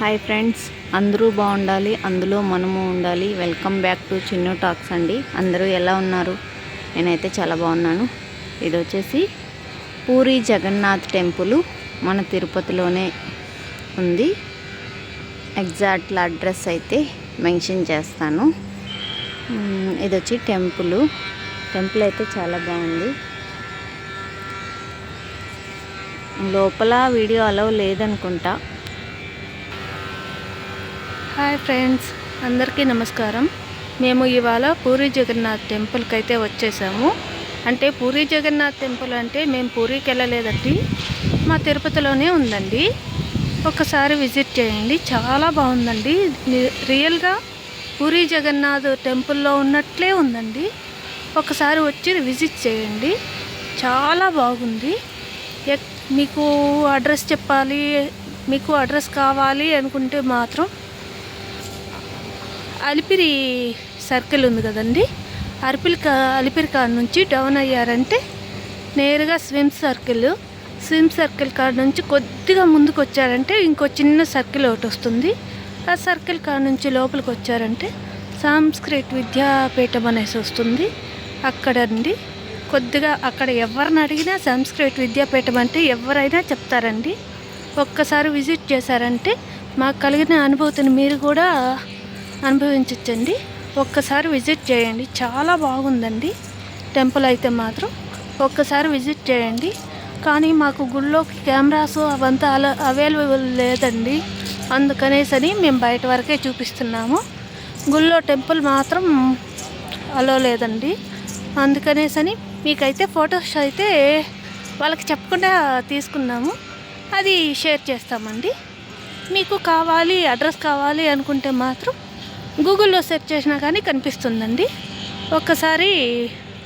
Hi friends అందరూ బాగుండాలి అందులో మనము ఉండాలి. Welcome back to Chinnu talks అండి. అందరూ ఎలా ఉన్నారు? నేనైతే చాలా బాగున్నాను. ఇది వచ్చేసి పూరి జగన్నాథ్ టెంపుల్ మన తిరుపతిలోనే ఉంది. ఎగ్జాక్ట్ అడ్రస్ అయితే మెన్షన్ చేస్తాను. ఇది వచ్చి టెంపుల్. టెంపుల్ అయితే చాలా బాగుంది. లోపల వీడియో అలవ్ లేదనుకుంటా. హాయ్ ఫ్రెండ్స్ అందరికీ నమస్కారం. మేము ఇవాళ పూరి జగన్నాథ్ టెంపుల్కి అయితే వచ్చేసాము. అంటే పూరి జగన్నాథ్ టెంపుల్ అంటే మేము పూరికి వెళ్ళలేదండి మా తిరుపతిలోనే ఉందండి. ఒకసారి విజిట్ చేయండి చాలా బాగుందండి. రియల్గా పూరి జగన్నాథ్ టెంపుల్లో ఉన్నట్లే ఉందండి. ఒకసారి వచ్చి విజిట్ చేయండి చాలా బాగుంది. ఎక్- మీకు అడ్రస్ చెప్పాలి మీకు అడ్రస్ కావాలి అనుకుంటే మాత్రం అలిపిరి సర్కిల్ ఉంది కదండి. అరిపిల్ కా అలిపిరి కాడ నుంచి డౌన్ అయ్యారంటే నేరుగా స్విమ్ సర్కిల్ స్విమ్ సర్కిల్ కాడ నుంచి కొద్దిగా ముందుకు వచ్చారంటే ఇంకో చిన్న సర్కిల్ ఒకటి వస్తుంది. ఆ సర్కిల్ కాడ నుంచి లోపలికి వచ్చారంటే సాంస్కృతిక విద్యాపీఠం అనేసి వస్తుంది. అక్కడండి కొద్దిగా అక్కడ ఎవరిని అడిగినా సంస్కృత్ విద్యాపీఠం అంటే ఎవరైనా చెప్తారండి. ఒక్కసారి విజిట్ చేశారంటే మాకు కలిగిన అనుభూతిని మీరు కూడా అనుభవించవచ్చండి ఒక్కసారి విజిట్ చేయండి. చాలా బాగుందండి. టెంపుల్ అయితే మాత్రం ఒక్కసారి విజిట్ చేయండి. కానీ మాకు గుళ్ళోకి కెమెరాస్ అవంతా అలా అవైలబుల్ లేదండి. అందుకనేసని మేము బయట వరకే చూపిస్తున్నాము. గుళ్ళో టెంపుల్ మాత్రం అలో లేదండి. అందుకనేసని మీకైతే ఫొటోస్ అయితే వాళ్ళకి చెప్పకుండా తీసుకున్నాము. అది షేర్ చేస్తామండి. మీకు కావాలి అడ్రస్ కావాలి అనుకుంటే మాత్రం గూగుల్లో సెర్చ్ చేసినా కానీ కనిపిస్తుందండి. ఒక్కసారి